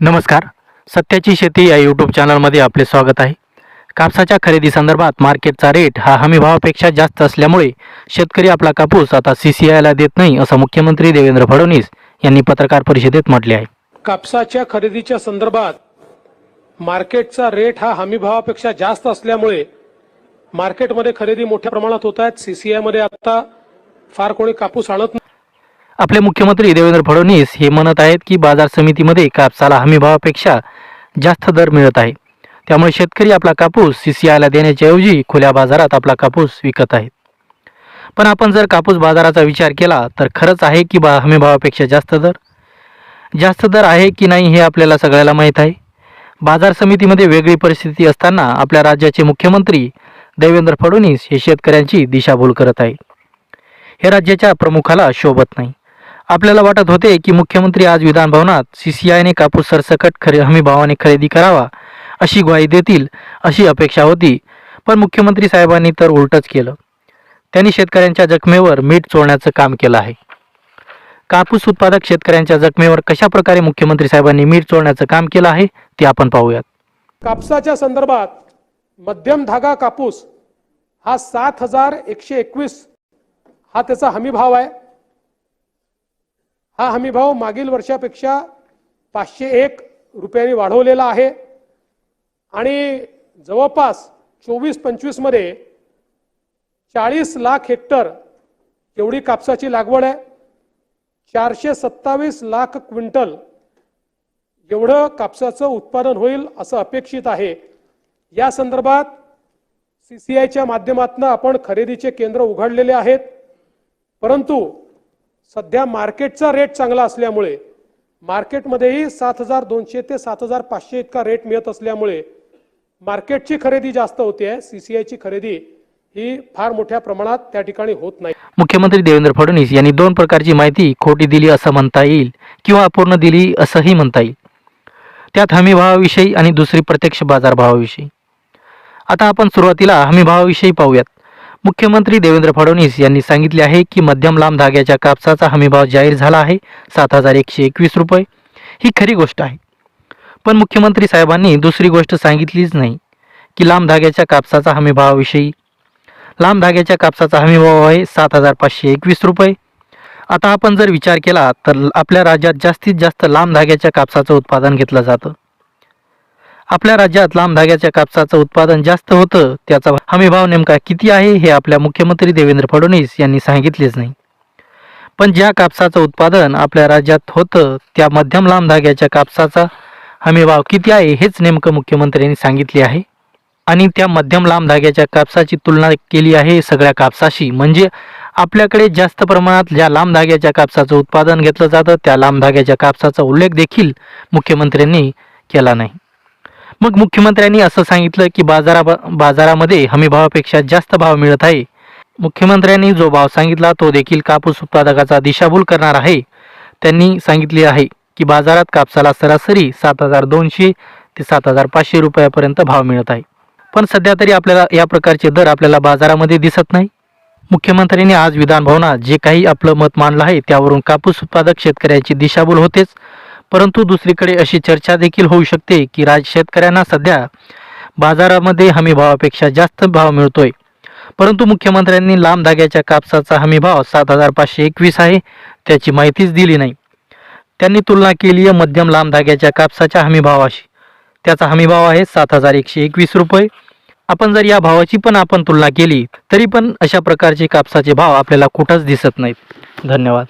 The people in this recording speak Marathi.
नमस्कार. सत्याची शेती या यूट्यूब चॅनलमध्ये आपले स्वागत आहे. कापसाच्या खरेदी संदर्भात मार्केटचा रेट हा हमीभावापेक्षा जास्त असल्यामुळे शेतकरी आपला कापूस आता सी सी आयला देत नाही असं मुख्यमंत्री देवेंद्र फडणवीस यांनी पत्रकार परिषदेत म्हटले आहे. कापसाच्या खरेदीच्या संदर्भात मार्केटचा रेट हा हमीभावापेक्षा जास्त असल्यामुळे मार्केटमध्ये खरेदी मोठ्या प्रमाणात होत आहेत. सी सी आयमध्ये आता फार कोणी कापूस आणत नाही. आपले मुख्यमंत्री देवेंद्र फडणवीस हे म्हणत आहेत की बाजार समितीमध्ये कापसाला हमीभावापेक्षा जास्त दर मिळत आहे. त्यामुळे शेतकरी आपला कापूस सी सी आयला देण्याच्याऐवजी खुल्या बाजारात आपला कापूस विकत आहेत. पण आपण जर कापूस बाजाराचा विचार केला तर खरंच आहे की बा हमीभावापेक्षा जास्त दर? जास्त दर आहे की नाही हे आपल्याला सगळ्याला माहीत आहे. बाजार समितीमध्ये वेगळी परिस्थिती असताना आपल्या राज्याचे मुख्यमंत्री देवेंद्र फडणवीस हे शेतकऱ्यांची दिशाभूल करत आहे हे राज्याच्या प्रमुखाला शोभत नाही. आपल्याला वाटत होते की मुख्यमंत्री आज विधानभवनात सी सी आयने कापूस सरसकट खरे हमीभावाने खरेदी करावा अशी ग्वाही देतील अशी अपेक्षा होती. पण मुख्यमंत्री साहेबांनी तर उलटच केलं. त्यांनी शेतकऱ्यांच्या जखमेवर मीठ चोळण्याचं काम केलं आहे. कापूस उत्पादक शेतकऱ्यांच्या जखमेवर कशा प्रकारे मुख्यमंत्री साहेबांनी मीठ चोळण्याचं काम केलं आहे ते आपण पाहूयात. कापसाच्या संदर्भात मध्यम धागा कापूस हा सात हजार एकशे एकवीस हा त्याचा हमी भाव आहे. हा हमी भाव मागील वर्षापेक्षा पाचशे एक रुपयांनी वाढवलेला आहे. आणि जवळपास चोवीस पंचवीसमध्ये चाळीस लाख हेक्टर एवढी कापसाची लागवड आहे. चारशे सत्तावीस लाख क्विंटल एवढं कापसाचं उत्पादन होईल असं अपेक्षित आहे. या संदर्भात सी सी आयच्या माध्यमातून आपण खरेदीचे केंद्र उघडलेले आहेत. परंतु सध्या मार्केटचा रेट चांगला असल्यामुळे मार्केटमध्येही सात हजार दोनशे ते सात हजार पाचशे इतका रेट मिळत असल्यामुळे मार्केटची खरेदी जास्त होते आहे. सी सी आयची खरेदी ही फार मोठ्या प्रमाणात त्या ठिकाणी होत नाही. मुख्यमंत्री देवेंद्र फडणवीस यांनी दोन प्रकारची माहिती खोटी दिली असं म्हणता येईल किंवा अपूर्ण दिली असंही म्हणता येईल. त्यात हमीभावाविषयी आणि दुसरी प्रत्यक्ष बाजारभावाविषयी. आता आपण सुरुवातीला हमीभावाविषयी पाहूयात. मुख्यमंत्री देवेंद्र फडणवीस यांनी सांगितले आहे की मध्यम लांब धाग्याच्या कापसाचा हमीभाव जाहीर झाला आहे. सात हजार एकशे एकवीस रुपये. ही खरी गोष्ट आहे. पण मुख्यमंत्री साहेबांनी दुसरी गोष्ट सांगितलीच नाही की लांब धाग्याच्या कापसाचा हमीभावाविषयी. लांब धाग्याच्या कापसाचा हमीभाव आहे सात हजार पाचशे एकवीस रुपये. आता आपण जर विचार केला तर आपल्या राज्यात जास्तीत जास्त लांब धाग्याच्या कापसाचं उत्पादन घेतलं जातं. आपल्या राज्यात लांब धाग्याच्या कापसाचं उत्पादन जास्त होतं त्याचा हमीभाव नेमका किती आहे हे आपल्या मुख्यमंत्री देवेंद्र फडणवीस यांनी सांगितलेच नाही. पण ज्या कापसाचं उत्पादन आपल्या राज्यात होतं त्या मध्यम लांब धाग्याच्या कापसाचा हमीभाव किती आहे हेच नेमकं मुख्यमंत्र्यांनी सांगितले आहे. आणि त्या मध्यम लांब धाग्याच्या कापसाची तुलना केली आहे सगळ्या कापसाशी म्हणजे आपल्याकडे जास्त प्रमाणात ज्या लांब धाग्याच्या कापसाचं उत्पादन घेतलं जातं त्या लांब धाग्याच्या कापसाचा उल्लेख देखील मुख्यमंत्र्यांनी केला नाही. मग मुख्यमंत्र्यांनी असं सांगितलं की बाजारा बाजारामध्ये हमीभावापेक्षा जास्त भाव मिळत आहे. मुख्यमंत्र्यांनी जो भाव सांगितला तो देखील कापूस उत्पादकाचा दिशाभूल करणार आहे. त्यांनी सांगितले आहे की बाजारात कापसाला सरासरी सात हजार दोनशे ते सात हजार पाचशे रुपयापर्यंत भाव मिळत आहे. पण सध्या तरी आपल्याला या प्रकारचे दर आपल्याला बाजारामध्ये दिसत नाही. मुख्यमंत्र्यांनी आज विधानभवनात जे काही आपलं मत मांडलं आहे त्यावरून कापूस उत्पादक शेतकऱ्यांची दिशाभूल होतेच. परंतु दुसरीकडे अशी चर्चा देखील होऊ शकते की राज शेतकऱ्यांना सध्या बाजारामध्ये हमीभावापेक्षा जास्त भाव मिळतोय. परंतु मुख्यमंत्र्यांनी लांब धाग्याच्या कापसाचा हमीभाव सात हजार पाचशे एकवीस आहे त्याची माहितीच दिली नाही. त्यांनी तुलना केली आहे मध्यम लांब धाग्याच्या कापसाच्या हमीभावाशी. त्याचा हमीभाव आहे सात हजार एकशे एकवीस रुपये. आपण जर या भावाची पण आपण तुलना केली तरी पण अशा प्रकारचे कापसाचे भाव आपल्याला कुठंच दिसत नाहीत. धन्यवाद.